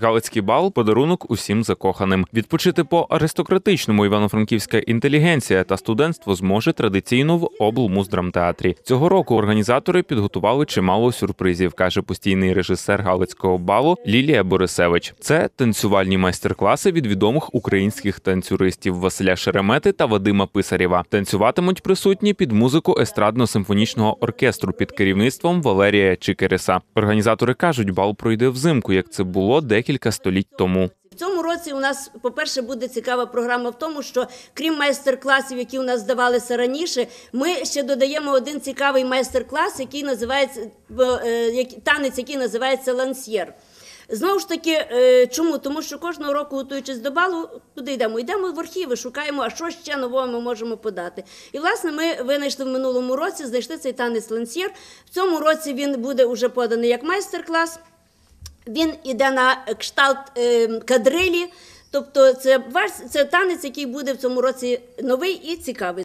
Галицький бал подарунок усім закоханим. Відпочити по аристократичному івано-франківська інтелігенція та студентство зможе традиційно в облмуздрамтеатрі. Цього року організатори підготували чимало сюрпризів, каже постійний режисер Галицького балу Лілія Борисевич. Це танцювальні майстер-класи від відомих українських танцюристів Василя Шеремети та Вадима Писарєва. Танцюватимуть присутні під музику естрадно-симфонічного оркестру під керівництвом Валерія Чикереса. Організатори кажуть, бал пройде взимку, як це було декілька століть тому. В цьому році у нас, по-перше, буде цікава програма в тому, що крім майстер-класів, які у нас здавалися раніше, ми ще додаємо один цікавий майстер-клас, який називається е, танець, який називається лансьєр. Знову ж таки, е, чому? Тому що кожного року, готуючись до балу, куди йдемо? Йдемо в архіви, шукаємо, а що ще нового ми можемо подати. І власне ми винайшли в минулому році, знайшли цей танець лансьєр. В цьому році він буде уже поданий як майстер-клас. Він іде на кшталт е, кадрилі. Тобто це, це танець, який буде в цьому році новий і цікавий.